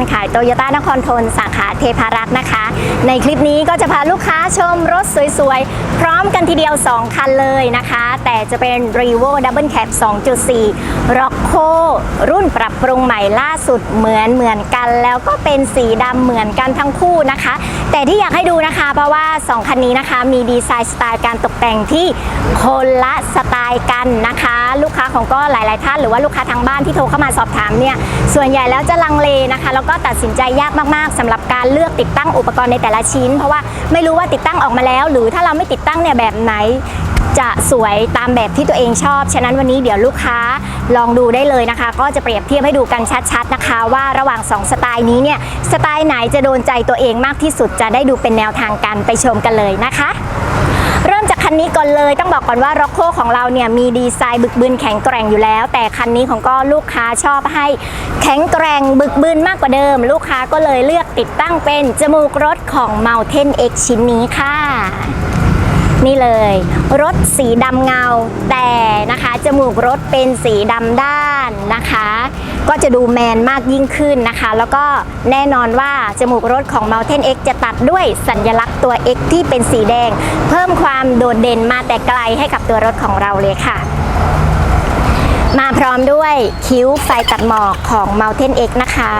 การขายโตโยต้านครทนสาขาเทพารักษ์นะคะ ในคลิปนี้ก็จะพาลูกค้าชมรถสวยๆ พร้อมกันทีเดียว 2 คันเลยนะคะ แต่จะเป็น r e v o Double Cab 2.4 Rocco รุ่นปรับปรุงใหม่ล่าสุดเหมือนเหมือนกัน แล้วก็เป็นสีดำเหมือนกันทั้งคู่นะคะ แต่ที่อยากให้ดูนะคะ เพราะว่า 2 คันนี้นะคะ มีดีไซน์สไตล์การตกแต่งที่คนละสไตล์กันนะคะ ลูกค้าของก็หลาย ๆ ท่านหรือว่าลูกค้าทางบ้านที่โทรเข้ามาสอบถามเนี่ยส่วนใหญ่แล้วจะลังเลนะคะแล้วก็ตัดสินใจยากมากๆสำหรับการเลือกติดตั้งอุปกรณ์ในแต่ละชิ้น เพราะว่าไม่รู้ว่าติดตั้งออกมาแล้ว หรือถ้าเราไม่ติดตั้งเนี่ยแบบไหนจะสวยตามแบบที่ตัวเองชอบ ฉะนั้นวันนี้เดี๋ยวลูกค้าลองดูได้เลยนะคะ ก็จะเปรียบเทียบให้ดูกันชัดๆนะคะ ว่าระหว่าง 2 สไตล์นี้เนี่ย สไตล์ไหนจะโดนใจตัวเองมากที่สุดจะได้ดูเป็นแนวทางกันไปชมกันเลยนะคะ คันนี้ก่อนเลยต้องบอกก่อนว่าร็อกโคของเราเนี่ยมีดีไซน์บึกบืนแข็งแกร่งอยู่แล้ว แต่คันนี้ของก็ลูกค้าชอบให้แข็งแกร่งบึกบืนมากกว่าเดิม ลูกค้าก็เลยเลือกติดตั้งเป็นจมูกรถของ Mountain X ชิ้นนี้ค่ะ นี่เลย รถสีดำเงาแต่นะคะ จมูกรถเป็นสีดำด้าน นะคะ ก็จะดูแมนมากยิ่งขึ้นนะคะ แล้วก็แน่นอนว่าจมูกรถของ Mountain X จะตัดด้วยสัญลักษณ์ตัว X ที่เป็นสีแดง เพิ่มความโดดเด่นมาแต่ไกลให้กับตัวรถของเราเลยค่ะ มาพร้อมด้วยคิ้วไฟตัดหมอกของ Mountain X นะคะ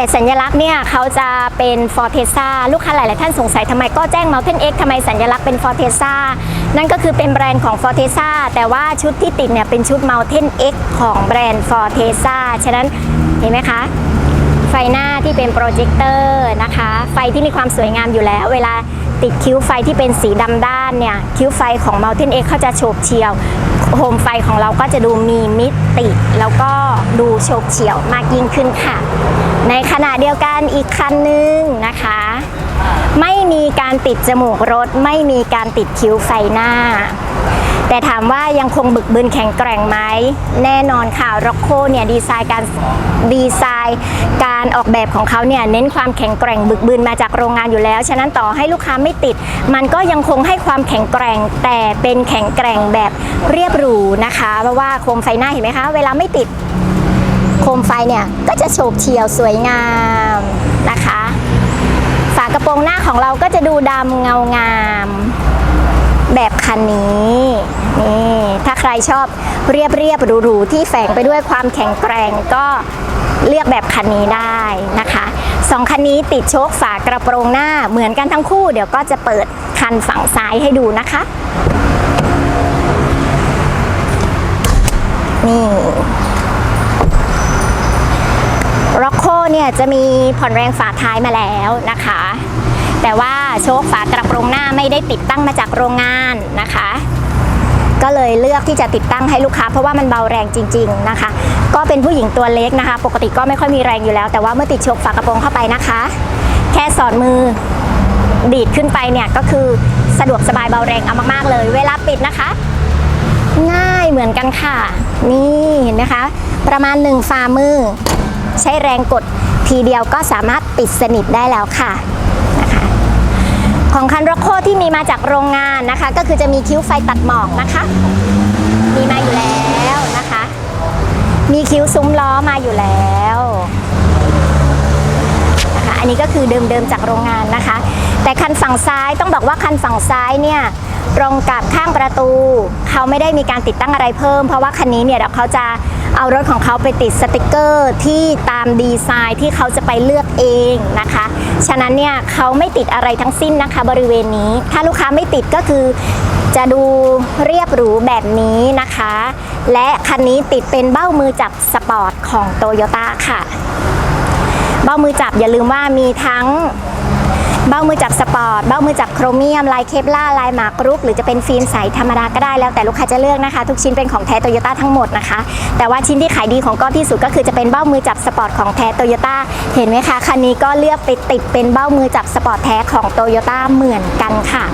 แต่สัญลักษณ์เนี่ยเขาจะเป็นฟอร์เทซ่าลูกค้าหลาย ๆ ท่านสงสัยทำไมก็แจ้ง Mountain X ทำไมสัญลักษณ์เป็นฟอร์เทซ่านั่นก็คือเป็นแบรนด์ของฟอร์เทซ่าแต่ว่าชุดที่ติดเนี่ยเป็นชุด Mountain X ของแบรนด์ฟอร์เทซ่าฉะนั้นเห็นไหมคะ ไฟหน้าที่เป็นโปรเจคเตอร์นะคะ ไฟที่มีความสวยงามอยู่แล้ว เวลา ติดคิ้วไฟที่เป็นสีดำด้านเนี่ย คิ้วไฟของ Mountain X เขาจะโฉบเฉี่ยว โฮมไฟของเราก็จะดูมีมิติ แล้วก็ดูโฉบเฉี่ยวมากยิ่งขึ้นค่ะ ในขณะเดียวกันอีกคันหนึ่งนะคะ ไม่มีการติดจมูกรถ ไม่มีการติดคิ้วไฟหน้า แต่ถามว่ายังคงบึกบึนแข็งแกร่งไหมแน่นอนค่ะร็อกโคเนี่ยดีไซน์การดีไซน์การออกแบบของเขาเนี่ยเน้นความแข็งแกร่งบึกบึนมาจากโรงงานอยู่แล้ว ฉะนั้นต่อให้ลูกค้าไม่ติด มันก็ยังคงให้ความแข็งแกร่ง แต่เป็นแข็งแกร่งแบบเรียบหรูนะคะเพราะว่าโคมไฟหน้าเห็นไหมคะ เวลาไม่ติดโคมไฟเนี่ยก็จะโฉบเฉี่ยวสวยงามนะคะ ฝากระโปรงหน้าของเราก็จะดูดำเงางาม แบบคันนี้ นี่ถ้าใครชอบเรียบเรียบหรูๆที่แฝงไปด้วยความแข็งแกร่งก็เลือกแบบคันนี้ได้นะคะสองคันนี้ติดโชคฝากระโปรงหน้าเหมือนกันทั้งคู่ เดี๋ยวก็จะเปิดคันฝั่งซ้ายให้ดูนะคะ นี่ร็อกโคเนี่ยจะมีผ่อนแรงฝาท้ายมาแล้วนะคะ แต่ว่าโชคฝากระโปรงหน้าไม่ได้ติดตั้งมาจากโรงงานนะคะ ก็เลยเลือกที่จะติดตั้งให้ลูกค้า เพราะว่ามันเบาแรงจริง ๆนะคะ ก็เป็นผู้หญิงตัวเล็กนะคะ ปกติก็ไม่ค่อยมีแรงอยู่แล้ว แต่ว่าเมื่อติดชคฝากระโปรงเข้าไปนะคะ แค่สอดมือดีดขึ้นไปเนี่ยก็คือสะดวกสบายเบาแรงเอามากๆเลย เวลาปิดนะคะ ง่ายเหมือนกันค่ะ นี่เห็นไหมคะ ประมาณหนึ่งฝ่ามือ ใช้แรงกดทีเดียวก็สามารถปิดสนิทได้แล้วค่ะ ของคันร็อกโคที่มีมาจากโรงงานนะคะ ก็คือจะมีคิ้วไฟตัดหมอกนะคะ มีมาอยู่แล้วนะคะ มีคิ้วซุ้มล้อมาอยู่แล้วนะคะอันนี้ก็คือเดิมๆจากโรงงานนะคะ แต่คันฝั่งซ้ายต้องบอกว่าคันฝั่งซ้ายเนี่ยตรงกับข้างประตู เขาไม่ได้มีการติดตั้งอะไรเพิ่ม เพราะว่าคันนี้เนี่ยเดี๋ยวเขาจะเอารถของเขาไปติดสติกเกอร์ที่ตามดีไซน์ที่เขาจะไปเลือกเองนะคะ ฉะนั้นเนี่ยเขาไม่ติดอะไรทั้งสิ้นนะคะบริเวณนี้ ถ้าลูกค้าไม่ติดก็คือจะดูเรียบหรูแบบนี้นะคะ และคันนี้ติดเป็นเบ้ามือจับสปอร์ตของโตโยต้าค่ะ เบ้ามือจับอย่าลืมว่ามีทั้ง เบ้ามือจับสปอร์ต เบ้ามือจับโครเมียม ลายเคปล่าลายหมากรุก หรือจะเป็นฟิล์มใสธรรมดาก็ได้แล้วแต่ลูกค้าจะเลือกนะคะ ทุกชิ้นเป็นของแท้โตโยต้าทั้งหมดนะคะ แต่ว่าชิ้นที่ขายดีของก็ที่สุดก็คือจะเป็นเบ้ามือจับสปอร์ตของแท้โตโยต้าเห็นไหมคะคันนี้ก็เลือกไปติดเป็นเบ้ามือจับสปอร์ตแท้ของโตโยต้าเหมือนกันค่ะ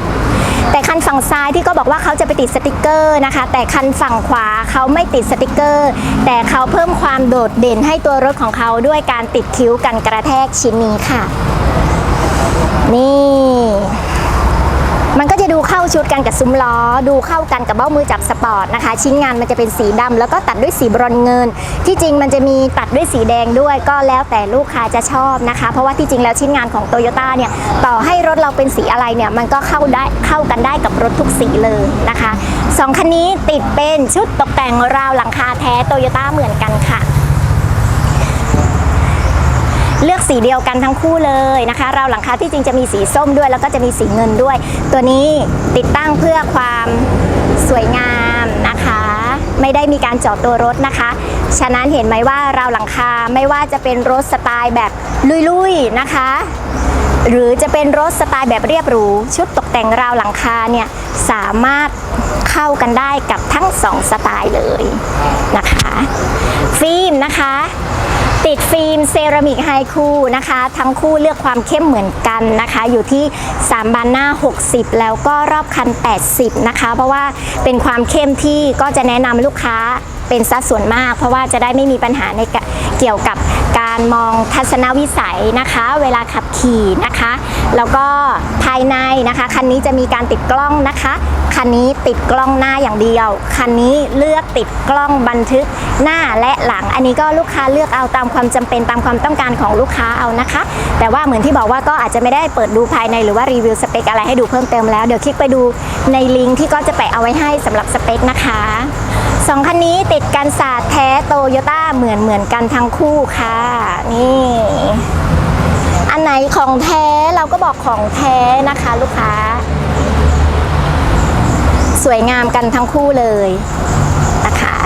แต่คันฝั่งซ้ายที่ก็บอกว่าเขาจะไปติดสติกเกอร์นะคะ แต่คันฝั่งขวาเขาไม่ติดสติกเกอร์ แต่เขาเพิ่มความโดดเด่นให้ตัวรถของเขาด้วยการติดคิ้วกันกระแทกชิ้นนี้ค่ะ นี่ มันก็จะดูเข้าชุดกันกับซุ้มล้อ ดูเข้ากันกับเบ้ามือจับสปอร์ตนะคะ ชิ้นงานมันจะเป็นสีดำแล้วก็ตัดด้วยสีบรอนเงิน ที่จริงมันจะมีตัดด้วยสีแดงด้วย ก็แล้วแต่ลูกค้าจะชอบนะคะ เพราะว่าที่จริงแล้วชิ้นงานของโตโยต้าเนี่ยต่อให้รถเราเป็นสีอะไรเนี่ยมันก็เข้าได้เข้ากันได้กับรถทุกสีเลยนะคะสองคันนี้ติดเป็นชุดตกแต่งราวหลังคาแท้โตโยต้าเหมือนกันค่ะ เลือกสีเดียวกันทั้งคู่เลยนะคะราวหลังคาที่จริงจะมีสีส้มด้วย แล้วก็จะมีสีเงินด้วย ตัวนี้ติดตั้งเพื่อความสวยงามนะคะ ไม่ได้มีการเจาะตัวรถนะคะ ฉะนั้นเห็นไหมว่าราวหลังคาไม่ว่าจะเป็นรถสไตล์แบบลุยๆนะคะ หรือจะเป็นรถสไตล์แบบเรียบหรู ชุดตกแต่งราวหลังคาเนี่ยสามารถเข้ากันได้กับทั้งสองสไตล์เลยนะคะ ฟิล์มนะคะ ติดฟิล์มเซรามิกไฮคูนะคะ ทั้งคู่เลือกความเข้มเหมือนกันนะคะ อยู่ที่ 3 บานหน้า 60 แล้วก็รอบคัน 80 นะคะ เพราะว่าเป็นความเข้มที่ก็จะแนะนำลูกค้าเป็นสัดส่วนมาก เพราะว่าจะได้ไม่มีปัญหาในเกี่ยวกับ การมองทัศนวิสัยนะคะ เวลาขับขี่นะคะ แล้วก็ภายในนะคะ คันนี้จะมีการติดกล้องนะคะ คันนี้ติดกล้องหน้าอย่างเดียว คันนี้เลือกติดกล้องบันทึกหน้าและหลัง อันนี้ก็ลูกค้าเลือกเอาตามความจำเป็นตามความต้องการของลูกค้าเอานะคะ แต่ว่าเหมือนที่บอกว่าก็อาจจะไม่ได้เปิดดูภายในหรือว่ารีวิวสเปคอะไรให้ดูเพิ่มเติมแล้ว เดี๋ยวคลิกไปดูในลิงก์ที่ก็จะแปะเอาไว้ให้สำหรับสเปคนะคะ สองคันนี้ติดกันศาสตร์แท้โตโยต้าเหมือนเหมือนกันทั้งคู่ค่ะ นี่ อันไหนของแท้เราก็บอกของแท้นะคะลูกค้า สวยงามกันทั้งคู่เลยนะคะ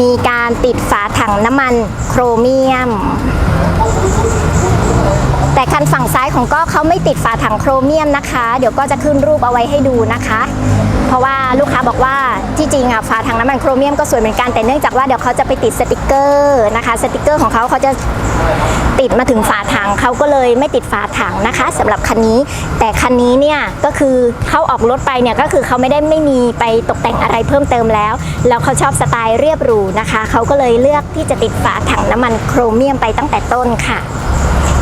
มีการติดฝาถังน้ำมันโครเมียม แต่คันฝั่งซ้ายของก็เขาไม่ติดฝาถังโครเมียมนะคะ เดี๋ยวก็จะขึ้นรูปเอาไว้ให้ดูนะคะ เพราะว่าลูกค้าบอกว่าที่จริงอะฝาถังน้ำมันโครเมียมก็สวยเหมือนกันแต่เนื่องจากว่าเดี๋ยวเขาจะไปติดสติกเกอร์นะคะ สติกเกอร์ของเขาเขาจะติดมาถึงฝาถังเขาก็เลยไม่ติดฝาถังนะคะสำหรับคันนี้ แต่คันนี้เนี่ยก็คือเขาออกรถไปเนี่ยก็คือเขาไม่ได้ไม่มีไปตกแต่งอะไรเพิ่มเติมแล้ว แล้วเขาชอบสไตล์เรียบหรูนะคะเขาก็เลยเลือกที่จะติดฝาถังน้ำมันโครเมียมไปตั้งแต่ต้นค่ะ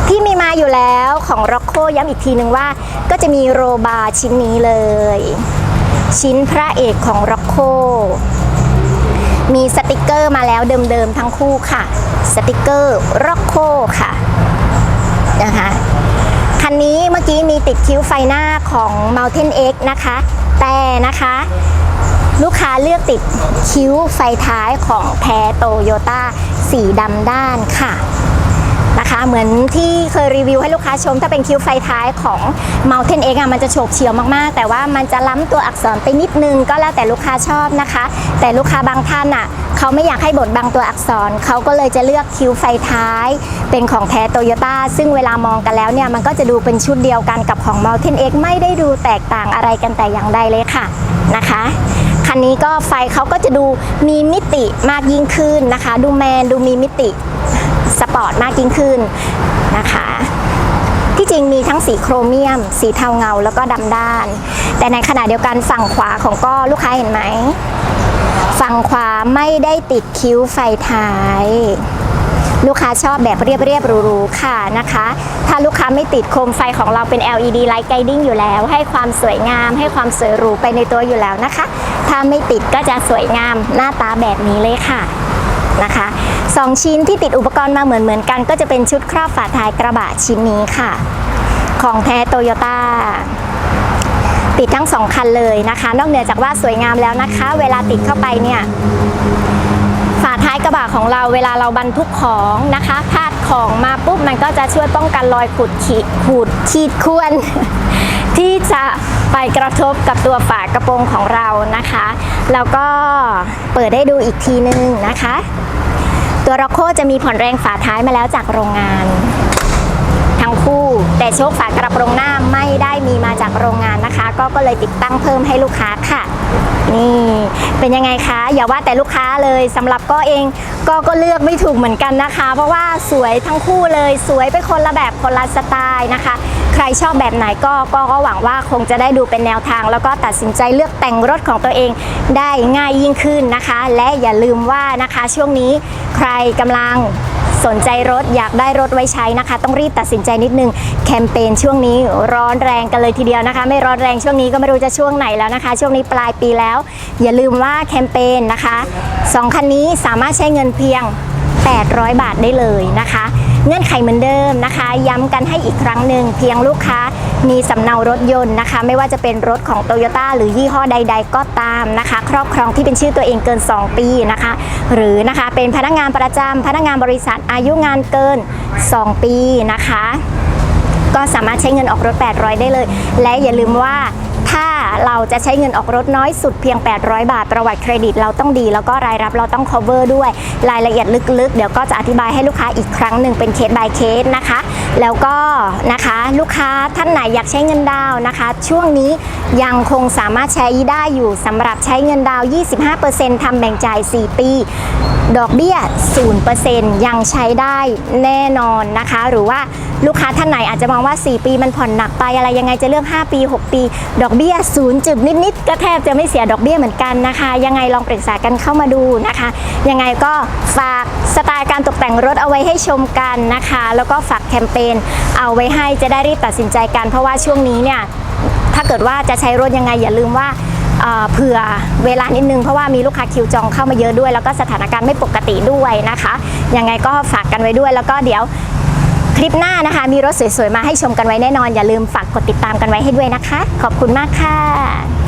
ที่มีมาอยู่แล้วของ r o c c o ย้ำอีกทีนึงว่า ก็จะมีโรบาร์ชิ้นนี้เลย ชิ้นพระเอกของ r o c c o มีสติกเกอร์มาแล้วเดิมๆทั้งคู่ค่ะ สติกเกอร์ r o c c o ค่ะนะคะคันนี้เมื่อกี้มีติดคิ้วไฟหน้าของ Mountain X นะคะ แต่นะคะลูกค้าเลือกติดคิ้วไฟท้ายของแท้โตโยต้าสีดำด้านค่ะ นะคะ เหมือนที่เคยรีวิวให้ลูกค้าชม ถ้าเป็นคิ้วไฟท้ายของ Mountain X อะมันจะโฉบเฉี่ยวมากๆ แต่ว่ามันจะล้ำตัวอักษรไปนิดนึงก็แล้วแต่ลูกค้าชอบนะคะ แต่ลูกค้าบางท่านอะเขาไม่อยากให้บดบังตัวอักษร เขาก็เลยจะเลือกคิ้วไฟท้าย เป็นของแท้โตโยต้าซึ่งเวลามองกันแล้วเนี่ย มันก็จะดูเป็นชุดเดียวกันกับของ Mountain X ไม่ได้ดูแตกต่างอะไรกันแต่อย่างใดเลยค่ะนะคะคันนี้ก็ไฟเขาก็จะดูมีมิติมากยิ่งขึ้นนะคะ ดูแมนดูมีมิติ ปอร์ตมากยิ่งขึ้นนะคะที่จริงมีทั้งสีโครเมียม สีเทาเงาแล้วก็ดำด้าน แต่ในขณะเดียวกันฝั่งขวาของก็ลูกค้าเห็นไหม ฝั่งขวาไม่ได้ติดคิ้วไฟท้าย ลูกค้าชอบแบบเรียบเรียบๆหรูๆค่ะนะคะ ถ้าลูกค้าไม่ติดโคมไฟของเราเป็น LED Light Guiding อยู่แล้ว ให้ความสวยงาม ให้ความสวยหรูไปในตัวอยู่แล้วนะคะ ถ้าไม่ติดก็จะสวยงามหน้าตาแบบนี้เลยค่ะ นะคะสองชิ้นที่ติดอุปกรณ์มาเหมือนเหมือนๆกัน ก็จะเป็นชุดครอบฝาท้ายกระบะชิ้นนี้ค่ะ ของแท้โตโยต้าติดทั้งสองคันเลยนะคะ นอกเหนือจากว่าสวยงามแล้วนะคะ เวลาติดเข้าไปเนี่ยฝาท้ายกระบะของเราเวลาเราบรรทุกของนะคะพาดของมาปุ๊บมันก็จะช่วยป้องกันรอยขูดขีดขูดขีดข่วน ที่จะไปกระทบกับตัวฝากระโปรงของเรานะคะ แล้วก็เปิดให้ดูอีกทีนึงนะคะ ตัวร็อกโคจะมีผ่อนแรงฝาท้ายมาแล้วจากโรงงาน ทั้งคู่ แต่โชคฝากระโปรงหน้าไม่ได้มีมาจากโรงงานนะคะ ก็ก็เลยติดตั้งเพิ่มให้ลูกค้าค่ะ นี่เป็นยังไงคะอย่าว่าแต่ลูกค้าเลยสำหรับก็เองก็ก็เลือกไม่ถูกเหมือนกันนะคะ เพราะว่าสวยทั้งคู่เลยสวยไปคนละแบบคนละสไตล์นะคะ ใครชอบแบบไหนก็ก็ก็หวังว่าคงจะได้ดูเป็นแนวทาง แล้วก็ตัดสินใจเลือกแต่งรถของตัวเองได้ง่ายยิ่งขึ้นนะคะ และอย่าลืมว่านะคะช่วงนี้ใครกำลัง สนใจรถอยากได้รถไว้ใช้นะคะ ต้องรีบตัดสินใจนิดนึงแคมเปญช่วงนี้ร้อนแรงกันเลยทีเดียวนะคะ ไม่ร้อนแรงช่วงนี้ก็ไม่รู้จะช่วงไหนแล้วนะคะ ช่วงนี้ปลายปีแล้ว อย่าลืมว่าแคมเปญนะคะสองคันนี้สามารถใช้เงินเพียง 800 บาทได้เลยนะคะ เงื่อนไขเหมือนเดิมนะคะ ย้ำกันให้อีกครั้งหนึ่งเพียงลูกค้า มีสำเนารถยนต์นะคะ ไม่ว่าจะเป็นรถของโตโยต้าหรือยี่ห้อใด ๆ ก็ตามนะคะ ครอบครองที่เป็นชื่อตัวเองเกิน 2 ปีนะคะ หรือนะคะเป็นพนักงานประจำพนักงานบริษัทอายุงานเกิน 2 ปีนะคะ ก็สามารถใช้เงินออกรถ 800 ได้เลย และอย่าลืมว่า ถ้าเราจะใช้เงินออกรถน้อยสุดเพียง 800 บาท ประวัติเครดิตเราต้องดี แล้วก็รายรับเราต้อง cover ด้วย รายละเอียดลึกๆ เดี๋ยวก็จะอธิบายให้ลูกค้าอีกครั้งหนึ่งเป็นเคส by เคสนะคะ แล้วก็นะคะลูกค้าท่านไหนอยากใช้เงินดาวนะคะ ช่วงนี้ยังคงสามารถใช้ได้อยู่สำหรับใช้เงินดาวน์25%ทำแบ่งจ่าย 4 ปี ดอกเบี้ย 0%ยังใช้ได้แน่นอนนะคะ หรือว่า ลูกค้าท่านไหนอาจจะมองว่า 4 ปีมันผ่อนหนักไปอะไรยังไงจะเลือก 5 ปี 6 ปี ดอกเบี้ย0จุดนิดๆ ก็แทบจะไม่เสียดอกเบี้ยเหมือนกันนะคะ ยังไงลองปรึกษากันเข้ามาดูนะคะ ยังไงก็ฝากสไตล์การตกแต่งรถเอาไว้ให้ชมกันนะคะ แล้วก็ฝากแคมเปญเอาไว้ให้จะได้รีบตัดสินใจกัน เพราะว่าช่วงนี้เนี่ยถ้าเกิดว่าจะใช้รถยังไงอย่าลืมว่าเผื่อเวลานิดนึงเพราะว่ามีลูกค้าคิวจองเข้ามาเยอะด้วย แล้วก็สถานการณ์ไม่ปกติด้วยนะคะ ยังไงก็ฝากกันไว้ด้วยแล้วก็เดี๋ยว คลิปหน้านะคะ มีรถสวยๆ มาให้ชมกันไว้แน่นอน อย่าลืมฝากกดติดตามกันไว้ให้ด้วยนะคะ ขอบคุณมากค่ะ